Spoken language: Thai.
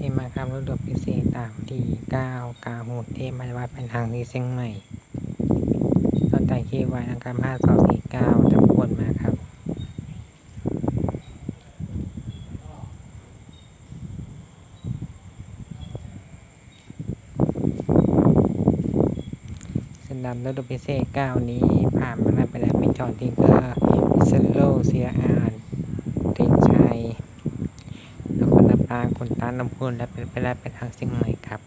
ให้มาครับรถด่วนพิเศษตามที่9กาหูเทพมาว่าเป็นทางที่เชียงใหม่เราแต่คีย์ไว้นะครับ5249จะควรมาครับสนดำรถด่วนพิเศษ9นี้ผ่านมาแล้วไปแล้วเป็นจอดที่กอร์พิเซโลเซียอาร์เทน ชัยนครลำปางคนตาลำพูนและเป็นไปได้เป็นทางเชียงใหม่ครับ